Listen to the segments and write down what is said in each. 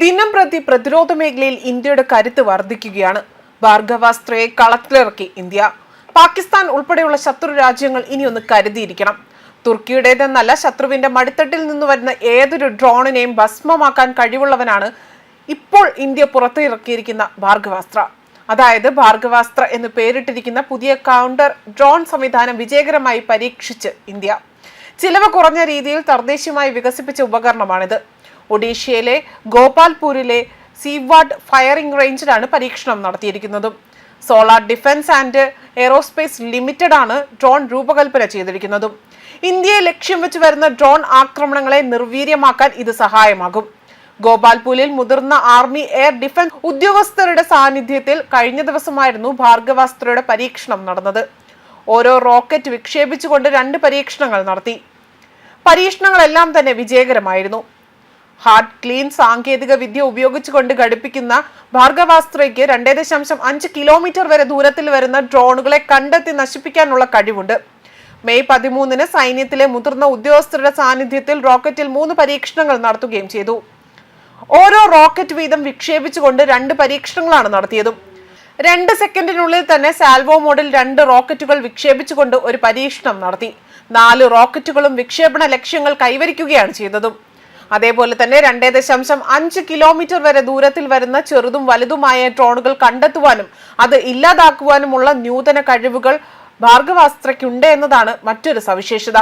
ദിനം പ്രതി പ്രതിരോധ മേഖലയിൽ ഇന്ത്യയുടെ കരുത്ത് വർദ്ധിക്കുകയാണ്. ഭാർഗവാസ്ത്രയെ കളത്തിലിറക്കി ഇന്ത്യ. പാകിസ്ഥാൻ ഉൾപ്പെടെയുള്ള ശത്രു രാജ്യങ്ങൾ ഇനിയൊന്ന് കരുതിയിരിക്കണം. തുർക്കിയുടേതെന്നല്ല ശത്രുവിന്റെ മടിത്തട്ടിൽ നിന്ന് വരുന്ന ഏതൊരു ഡ്രോണിനെയും ഭസ്മമാക്കാൻ കഴിവുള്ളവനാണ് ഇപ്പോൾ ഇന്ത്യ പുറത്തിറക്കിയിരിക്കുന്ന ഭാർഗവാസ്ത്ര. അതായത് ഭാർഗവാസ്ത്ര എന്ന് പേരിട്ടിരിക്കുന്ന പുതിയ കൗണ്ടർ ഡ്രോൺ സംവിധാനം വിജയകരമായി പരീക്ഷിച്ച് ഇന്ത്യ. ചിലവ് കുറഞ്ഞ രീതിയിൽ തദ്ദേശീയമായി വികസിപ്പിച്ച ഉപകരണമാണിത്. ഒഡീഷയിലെ ഗോപാൽപൂരിലെ സീവാഡ് ഫയറിംഗ് റേഞ്ചിലാണ് പരീക്ഷണം നടത്തിയിരിക്കുന്നത്. Solar defence and aerospace limited ആണ് ഡ്രോൺ രൂപകൽപ്പന ചെയ്തിരിക്കുന്നതും. ഇന്ത്യയെ ലക്ഷ്യം വെച്ച് വരുന്ന ഡ്രോൺ ആക്രമണങ്ങളെ നിർവീര്യമാക്കാൻ ഇത് സഹായമാകും. ഗോപാൽപൂരിൽ മുതിർന്ന ആർമി എയർ ഡിഫൻസ് ഉദ്യോഗസ്ഥരുടെ സാന്നിധ്യത്തിൽ കഴിഞ്ഞ ദിവസമായിരുന്നു ഭാർഗവാസ്ത്രയുടെ പരീക്ഷണം നടന്നത്. ഓരോ റോക്കറ്റ് വിക്ഷേപിച്ചുകൊണ്ട് രണ്ട് പരീക്ഷണങ്ങൾ നടത്തി. പരീക്ഷണങ്ങളെല്ലാം തന്നെ വിജയകരമായിരുന്നു. ഹാർഡ് ക്ലീൻ സാങ്കേതിക വിദ്യ ഉപയോഗിച്ചുകൊണ്ട് ഘടിപ്പിക്കുന്ന ഭാർഗവാസ്ത്രയ്ക്ക് രണ്ടേ ദശാംശം അഞ്ച് കിലോമീറ്റർ വരെ ദൂരത്തിൽ വരുന്ന ഡ്രോണുകളെ കണ്ടെത്തി നശിപ്പിക്കാനുള്ള കഴിവുണ്ട്. മെയ് പതിമൂന്നിന് സൈന്യത്തിലെ മുതിർന്ന ഉദ്യോഗസ്ഥരുടെ സാന്നിധ്യത്തിൽ റോക്കറ്റിൽ മൂന്ന് പരീക്ഷണങ്ങൾ നടത്തുകയും ചെയ്തു. ഓരോ റോക്കറ്റ് വീതം വിക്ഷേപിച്ചുകൊണ്ട് രണ്ട് പരീക്ഷണങ്ങളാണ് നടത്തിയതും. രണ്ട് സെക്കൻഡിനുള്ളിൽ തന്നെ സാൽവോ മോഡിൽ രണ്ട് റോക്കറ്റുകൾ വിക്ഷേപിച്ചുകൊണ്ട് ഒരു പരീക്ഷണം നടത്തി. നാല് റോക്കറ്റുകളും വിക്ഷേപണ ലക്ഷ്യങ്ങൾ കൈവരിക്കുകയാണ് ചെയ്തതും. അതേപോലെ തന്നെ രണ്ടേ ദശാംശം അഞ്ച് കിലോമീറ്റർ വരെ ദൂരത്തിൽ വരുന്ന ചെറുതും വലുതുമായ ഡ്രോണുകൾ കണ്ടെത്തുവാനും അത് ഇല്ലാതാക്കുവാനുമുള്ള നൂതന കഴിവുകൾ ഭാർഗവാസ്ത്രയ്ക്കുണ്ട് എന്നതാണ് മറ്റൊരു സവിശേഷത.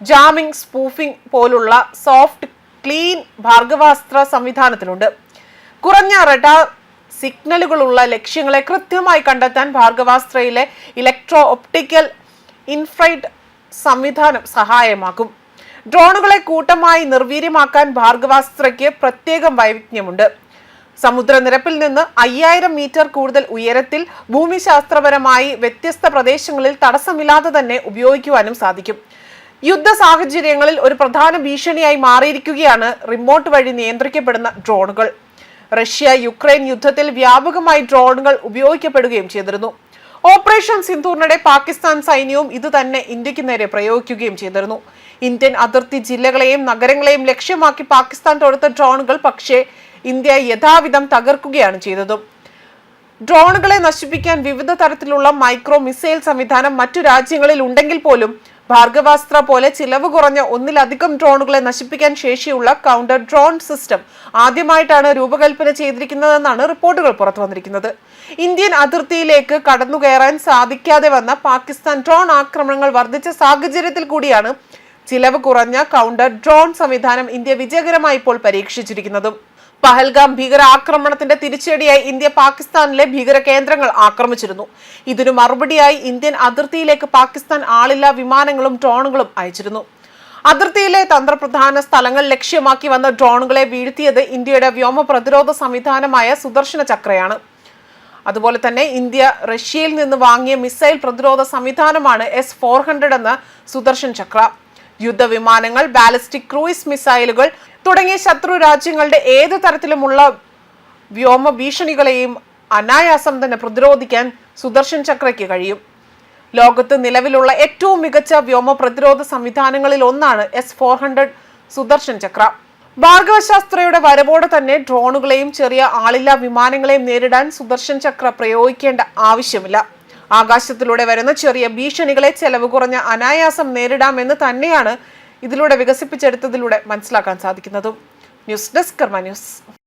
ജാമിംഗ് സ്പൂഫിംഗ് പോലുള്ള സോഫ്റ്റ് ക്ലീൻ ഭാർഗവാസ്ത്ര സംവിധാനത്തിലുണ്ട്. കുറഞ്ഞ റഡാർ സിഗ്നലുകളുള്ള ലക്ഷ്യങ്ങളെ കൃത്യമായി കണ്ടെത്താൻ ഭാർഗവാസ്ത്രയിലെ ഇലക്ട്രോ ഒപ്റ്റിക്കൽ ഇൻഫ്രൈഡ് സംവിധാനം സഹായമാക്കും. ഡ്രോണുകളെ കൂട്ടമായി നിർവീര്യമാക്കാൻ ഭാർഗവാസ്ത്രയ്ക്ക് പ്രത്യേകം വൈവിധ്യമുണ്ട്. സമുദ്രനിരപ്പിൽ നിന്ന് അയ്യായിരം മീറ്റർ കൂടുതൽ ഉയരത്തിൽ ഭൂമിശാസ്ത്രപരമായി വ്യത്യസ്ത പ്രദേശങ്ങളിൽ തടസ്സമില്ലാതെ തന്നെ ഉപയോഗിക്കുവാനും സാധിക്കും. യുദ്ധ സാഹചര്യങ്ങളിൽ ഒരു പ്രധാന ഭീഷണിയായി മാറിയിരിക്കുകയാണ് റിമോട്ട് വഴി നിയന്ത്രിക്കപ്പെടുന്ന ഡ്രോണുകൾ. റഷ്യ യുക്രൈൻ യുദ്ധത്തിൽ വ്യാപകമായി ഡ്രോണുകൾ ഉപയോഗിക്കപ്പെടുകയും ചെയ്തിരുന്നു. ഓപ്പറേഷൻ സിന്ധൂറിനിടെ പാകിസ്ഥാൻ സൈന്യവും ഇതുതന്നെ ഇന്ത്യയ്ക്ക് നേരെ പ്രയോഗിക്കുകയും ചെയ്തിരുന്നു. ഇന്ത്യൻ അതിർത്തി ജില്ലകളെയും നഗരങ്ങളെയും ലക്ഷ്യമാക്കി പാകിസ്ഥാൻ തൊടുത്ത ഡ്രോണുകൾ പക്ഷേ ഇന്ത്യ യഥാവിധം തകർക്കുകയാണ് ചെയ്തതും. ഡ്രോണുകളെ നശിപ്പിക്കാൻ വിവിധ തരത്തിലുള്ള മൈക്രോ മിസൈൽ സംവിധാനം മറ്റു രാജ്യങ്ങളിൽ ഉണ്ടെങ്കിൽ പോലും ഭാർഗവാസ്ത്ര പോലെ ചിലവ് കുറഞ്ഞ ഒന്നിലധികം ഡ്രോണുകളെ നശിപ്പിക്കാൻ ശേഷിയുള്ള കൗണ്ടർ ഡ്രോൺ സിസ്റ്റം ആദ്യമായിട്ടാണ് രൂപകൽപ്പന ചെയ്തിരിക്കുന്നതെന്നാണ് റിപ്പോർട്ടുകൾ പുറത്തു വന്നിരിക്കുന്നത്. ഇന്ത്യൻ അതിർത്തിയിലേക്ക് കടന്നുകയറാൻ സാധിക്കാതെ വന്ന പാകിസ്ഥാൻ ഡ്രോൺ ആക്രമണങ്ങൾ വർദ്ധിച്ച സാഹചര്യത്തിൽ കൂടിയാണ് ചിലവ് കുറഞ്ഞ കൗണ്ടർ ഡ്രോൺ സംവിധാനം ഇന്ത്യ വിജയകരമായി ഇപ്പോൾ പരീക്ഷിച്ചിരിക്കുന്നതും. പഹൽഗാം ഭീകര ആക്രമണത്തിന്റെ തിരിച്ചടിയായി ഇന്ത്യ പാകിസ്ഥാനിലെ ഭീകര കേന്ദ്രങ്ങൾ ആക്രമിച്ചിരുന്നു. ഇതിനു മറുപടിയായി ഇന്ത്യൻ അതിർത്തിയിലേക്ക് പാകിസ്ഥാൻ ആളില്ലാ വിമാനങ്ങളും ഡ്രോണുകളും അയച്ചിരുന്നു. അതിർത്തിയിലെ തന്ത്രപ്രധാന സ്ഥലങ്ങൾ ലക്ഷ്യമാക്കി വന്ന ഡ്രോണുകളെ വീഴ്ത്തിയത് ഇന്ത്യയുടെ വ്യോമ പ്രതിരോധ സംവിധാനമായ സുദർശന ചക്രയാണ്. അതുപോലെ തന്നെ ഇന്ത്യ റഷ്യയിൽ നിന്ന് വാങ്ങിയ മിസൈൽ പ്രതിരോധ സംവിധാനമാണ് എസ് ഫോർ ഹൺഡ്രഡ് എന്ന സുദർശൻ ചക്ര. യുദ്ധവിമാനങ്ങൾ ബാലിസ്റ്റിക് ക്രൂയിസ് മിസൈലുകൾ തുടങ്ങിയ ശത്രു രാജ്യങ്ങളുടെ ഏത് തരത്തിലുമുള്ള വ്യോമ ഭീഷണികളെയും അനായാസം തന്നെ പ്രതിരോധിക്കാൻ സുദർശൻ ചക്രയ്ക്ക് കഴിയും. ലോകത്ത് നിലവിലുള്ള ഏറ്റവും മികച്ച വ്യോമ പ്രതിരോധ സംവിധാനങ്ങളിൽ ഒന്നാണ് S four hundred Sudarshan Chakra. ഭാർഗവശാസ്ത്രയുടെ വരവോടെ തന്നെ ഡ്രോണുകളെയും ചെറിയ ആളില്ലാ വിമാനങ്ങളെയും നേരിടാൻ സുദർശൻ ചക്ര പ്രയോഗിക്കേണ്ട ആവശ്യമില്ല. ആകാശത്തിലൂടെ വരുന്ന ചെറിയ ഭീഷണികളെ ചെലവ് കുറഞ്ഞ അനായാസം നേരിടാമെന്ന് തന്നെയാണ് ഇതിലൂടെ വികസിപ്പിച്ചെടുത്തതിലൂടെ മനസ്സിലാക്കാൻ സാധിക്കുന്നതും. News desk Karma news.